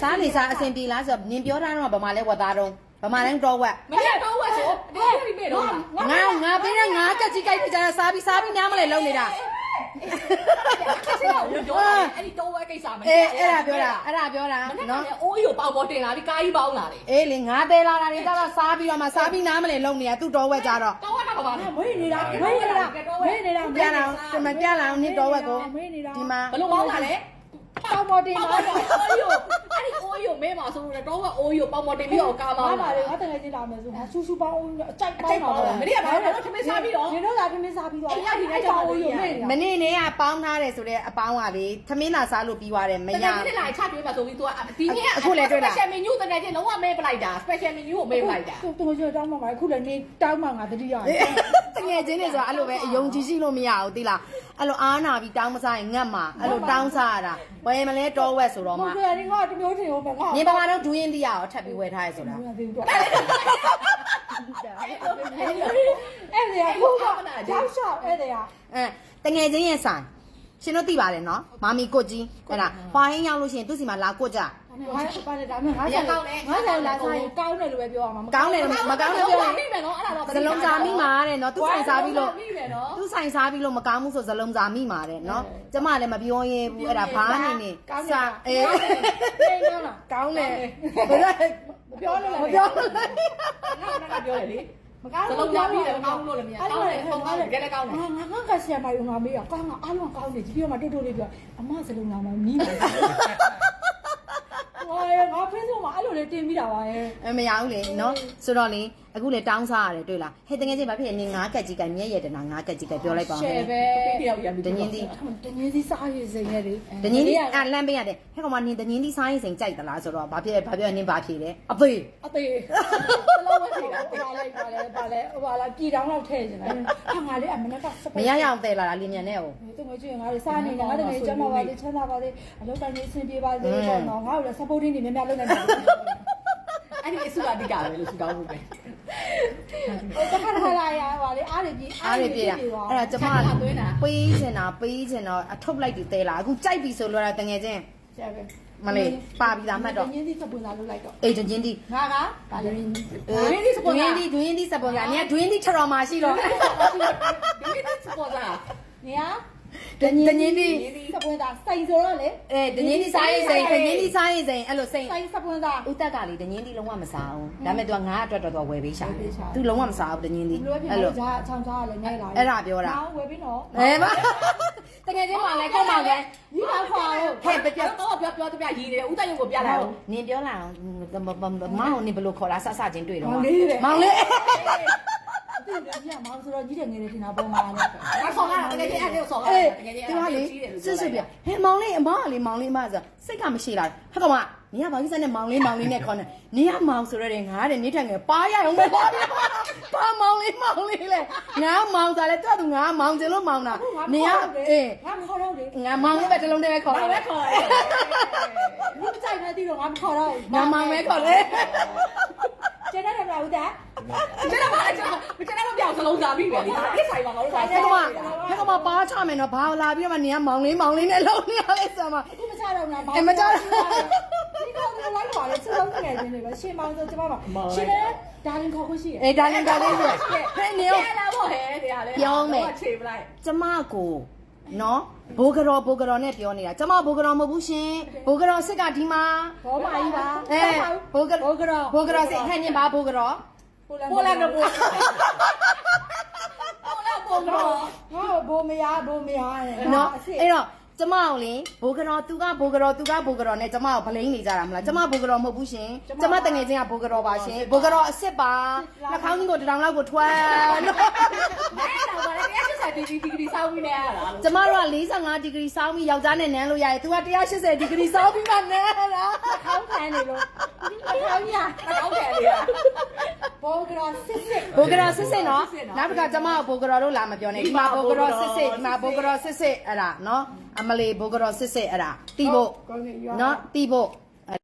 စားနေစားအဆင်ပြေလားဆိုတော့နင်ပြောတာတော့ဗမာလဲဝတ်သားတော့ဗမာလဲတော့ဝက်မရတော့ဝက်ဆိုဒီပြိမေတော့ငါငါပေးတဲ့ငါကြက်ကြီးကြိုက်ကြတာစားပြီးစားပြီးနားမလဲလုံးနေတာဆက်တော့ပြောတာအဲ့ဒီတော့ဝက်ကိစ္စမအေးအဲ့ဒါပြောတာအဲ့ဒါပြောတာနော်နော်အိုးရီကိုပေါက်ပေါ်တင်လာပြီးကားကြီးပေါင်းလာတယ်အေးလေငါသေးလာတာတွေတော့စားပြီးတော့မှစားပြီးနားမလဲလုံးနေတာသူ့တော်ဝက်ကြတော့တော့ဝက်တော့ပါလားမွေးနေတာမွေးနေတာမွေးနေတာပြလာအောင်ဒီမှာပြလာအောင်နင်တော်ဝက်ကိုမွေးနေတာဒီမှာဘလို့ပေါင်းလာလဲ ပေါမော်တင်ပေါပါက်ပေါ်အိုးရီကိုအဲ့ဒီအိုးရီကိုမဲပါဆိုတော့တော့ဝက်အိုးရီကိုပေါက်ပေါ်တင်ပြီးတော့ကားပေါင်းပါလာလေတယ်ငါတကယ်ချင်းလာမယ်ဆိုငါဆူဆူပေါင်းအကြိုက်ပေါကြိုင်းက်ပါတော့တော့မနေ့ကဘာလို့လဲထမင်းစားပြီးတော့ဒီတော့ကသမင်းစားပြီးတော့အဲ့ရဒီနဲ့ကြောက်လို့ရမနေ့နေ့ကပေါင်းထားတယ်ဆိုတော့အပေါင်းကလေသမင်းလာစားလို့ပြီးသွားတယ်မမရရဘူးလာချတွေ့မှာဆိုပြီး तू ဒီနေ့ special menu တကယ်ချင်းလုံးဝမဲပလိုက်တာ special menu ကိုမဲပလိုက်တာသူသူတို့တောင်းမှာအခုလည်းနေတောင်းမှာငါတတိယတကယ်ချင်းနေဆိုတာအဲ့လိုပဲအယုံကြည်ရှိလို့မရဘူးသိလား အဲ့လိုအားနာပြီးတောင်းမစားရင်ငတ်မှာအဲ့လိုတောင်းစားရတာဝယ်မလဲတော်ဝက်ဆိုတော့မှဟုတ်ကဲ့ဒီငါတမျိုးထင်ဦးမယ်ငါနေပါမတော့ဒူးရင်တီးရအောင်ထပ်ပြီးဝယ်ထားရဆိုတာအဲ့ဒါကခုကရောက်ရှောက်အဲ့ဒါအဲတငယ်ချင်းရဲ့ဆိုင် ရှင်တို့သိပါတယ်နော်မာမီကိုကြီးအဲ့ဒါဟွာဟင်းရောက်လို့ရှိရင်သူ့စီမှာလာကိုကြငါပါတယ်ဒါမှငါဆိုင်ငါဆိုင်လာဆိုင်ကောင်းတယ်လို့ပဲပြောရမှာကောင်းတယ်မကောင်းလို့ပြောရင်မိမယ်နော်အဲ့ဒါတော့ဇလုံးစာမိမှာတဲ့နော်သူဆိုင်စားပြီးလို့မိမယ်နော်သူဆိုင်စားပြီးလို့မကောင်းဘူးဆိုဇလုံးစာမိမှာတဲ့နော်ကျမလည်းမပြောရင်ဘူးအဲ့ဒါဘာနေနေစာအေးအေးကောင်းလားကောင်းတယ်ဘယ်လိုပြောလို့လည်းမပြောလို့ငါကပြောတယ်လေမ ကောင်းစလုံးပြပြီးတယ်မကောင်းလို့လည်းမရကောင်းတယ်ကောင်းတယ်ကြက်လည်းကောင်းတယ်ငါငါကဆီယမိုင်ငါမေးရကောင်းကအားလုံးကောင်းတယ်ဒီပြောမှာတိုးတိုးလေးပြောအမစလုံးငါမမီးပါဟိုငါဖေးဆုံးမှာအဲ့လိုလေးတင်ပြီးတာပါရဲ့အမရဘူးလေနော်ဆိုတော့လေ အခုလေတောင်းစားရတယ်တွေ့လားဟဲ့တကယ်ချင်းဘာဖြစ်နေငါးကက်ကြီးကမျက်ရည်တနာငါးကက်ကြီးကပြောလိုက်ပါဦးရှယ်ပဲပေးတယောက်ရပြီတငင်းသီးတငင်းစီစားရည်စိန်ရဲ့လေတငင်းသီးအလန့်ပေးရတယ်ဟဲ့ကောင်မနင်တငင်းသီးစားရင်စိန်ကြိုက်သလားဆိုတော့ဘာဖြစ်ဘာပြောနင်ဘာဖြစ်လဲအသေးအသေးစလုံးဝထိတာပါလိုက်ပါလဲပါလဲဟိုပါလားပြည်တောင်းလောက်ထည့်နေတာဟာငါလေးအမနက်ကစမရရအောင်တယ်လာတာလင်းမြန်နဲ့ဟိုသူငွေကျွေးငါတို့စားနေငါတို့ငွေကျမ်းပါပါလေချမ်းသာပါလေအလုပ်တိုင်းအဆင်ပြေပါစေတော့နော်ငါတို့လည်း supporting တွေများများလုပ်နေတယ် အဲ့ဒီအစုအတိကပဲလို့စုတောင်းမှုပဲဟိုတစ်ခါတစ်ခါလာရပါလေအားရပြီအားရပြရအဲ့ဒါကျမပေးချင်တာပေးချင်တော့အထုပ်လိုက်ပြီးတဲလာအခုကြိုက်ပြီဆိုလို့တာတငယ်ချင်းကျပဲမလေးပါပြီးသားမှတ်တော့ညင်းသီးစပွန်ဆာလုပ်လိုက်တော့အေးတငင်းသီးငါကဒါလည်းဒွင်းသီးစပွန်ဆာဒွင်းသီးဒွင်းသီးစပွန်ဆာနင်ကဒွင်းသီးထတော်မှာရှိတော့ဒီနေ့စပေါ်တာနေရ တငင်းသီးစပွန်ဆာစိန်ဆိုတော့လေအဲတငင်းသီးစားရင်စိန်တငင်းသီးစားရင်စိန်အဲ့လိုစိန်စိန်စပွန်ဆာဥတက်ကလေတငင်းသီးလုံးဝမစားဘူးဒါပေမဲ့ तू ငါအတွက်တော်တော်ဝယ်ပေးရှာတယ်ဝယ်ပေးရှာတယ်သူလုံးဝမစားဘူးတငင်းသီးဘလို့ဖြစ်အဲ့လို့လိုဂျာချောင်းချားလည်းနိုင်လာအဲ့ဒါပြောတာငါဝယ်ပြီးတော့အဲမတကယ်ချင်းမှလည်းကောက်ပါပဲဒီမှာခွာတော့ဟဲ့ပပြတော့ပြောပြောတပြရည်တယ်ဦးတိုင်ရုံကိုပြလိုက်အောင်နင်ပြောလာအောင်မောင်နင်ဘယ်လိုခေါ်တာဆဆချင်းတွေ့တော့မောင်လေးပဲမောင်လေး သူကကြီးမောင်ဆိုတော့ကြီးတယ်ငယ်တယ်ထင်တာပုံမှန်နဲ့ငါခေါ်လာတကယ်ကြီးအဲ့ဒါဆော်လာအေးတကယ်ကြီးဒီမှာလေဆွဆွပြဟဲ့မောင်လေးအမကလေမောင်လေးမဆိုစိတ်ကမရှိလားဟဲ့ကောင်မနင်ကဘာကြီးစနဲ့မောင်လေးမောင်လေးနဲ့ခေါ်နေနင်ကမောင်ဆိုရဲငါတဲ့နေထက်ငယ်ပါရအောင်ပဲပါပါမောင်လေးမောင်လေးလေငါမောင်ဆိုလဲတွတ်သူငါမောင်ကျင်လို့မောင်တာနင်ကအေးငါမခေါ်တော့လေငါမောင်လေးပဲတလုံးတည်းပဲခေါ်ဘာတာလဲပဲခေါ်ဘူးကြိုက်နေသေးတော့ငါမခေါ်တော့ငါမောင်ပဲခေါ်လေ ကျန်တဲ့တော့ဦးတာကျွန်တော်ဘာလဲကျွန်တော်ကျွန်တော်ပြောင်းစလုံးစားပြီးပဲလေဒီဆိုင်မှာငါတို့ဆိုင်ဟဲ့ကောင်မဟဲ့ကောင်မပါချမယ်နော်ဘာလာပြီးတော့မှနင်ကမောင်လေးမောင်လေးနဲ့လုံးနေရလဲဆိုမှအခုမချတော့ဘူးလားအမချတော့ဒီကောင်ကလိုက်ပါလေစလုံးငယ်ချင်းတွေပဲရှင်မောင်ဆိုကျမပါရှင်လည်းဒါရင်ခေါ်ခွင့်ရှိတယ်အေးဒါလည်းဒါလေးဆိုဟဲ့နင်ပြလာတော့ဟဲ့တရားလဲခြေပလိုက်ကျမကို နော်ဘိုးကတော်ဘိုးကတော်နဲ့ပြောနေတာကျမဘိုးကတော်မဟုတ်ဘူးရှင်ဘိုးကတော်စစ်ကဒီမှာဘောမကြီးပါအဲဘိုးကဘောကတော့ဘိုးကတော်စစ်ဟဲ့ညင်ပါဘိုးကတော်ပိုလာတော့ပိုပိုလာပိုတော့ငါဘောမရဘောမရရဲ့နော်အဲ့တော့ ကျမကိုလေဘိုးကတော်သူကဘိုးကတော်သူကဘိုးကတော်နဲ့ကျမကိုဗလိန်နေကြတာမလားကျမဘိုးကတော်မဟုတ်ဘူးရှင်ကျမတငယ်ချင်းကဘိုးကတော်ပါရှင်ဘိုးကတော်အစ်စ်ပါနှာခေါင်းကြီးကိုတထောင်လောက်ကိုထွက်နော်အဲ့တော့ဗါလဲတရားစစ်ဒီဒီဒီစောင်းပြီးနေရတာကျမတို့က45ဒီဂရီစောင်းပြီးယောက်ျားနဲ့နန်းလို့ရတယ်သူက180ဒီဂရီစောင်းပြီးမှနန်းတာခေါင်းခံနေလို့ဒီခေါင်းရဟုတ်တယ်လေ ဘောကတော့စစ်စစ်ဘိုကရောစစ်စစ်နော်နောက်တစ်ခါကျမကဘိုကရောတို့လာမပြောနဲ့ဒီမှာဘိုကရောစစ်စစ်ဒီမှာဘိုကရောစစ်စစ်အဲ့ဒါနော်အမလီဘိုကရောစစ်စစ်အဲ့ဒါတီးဖို့နော်တီးဖို့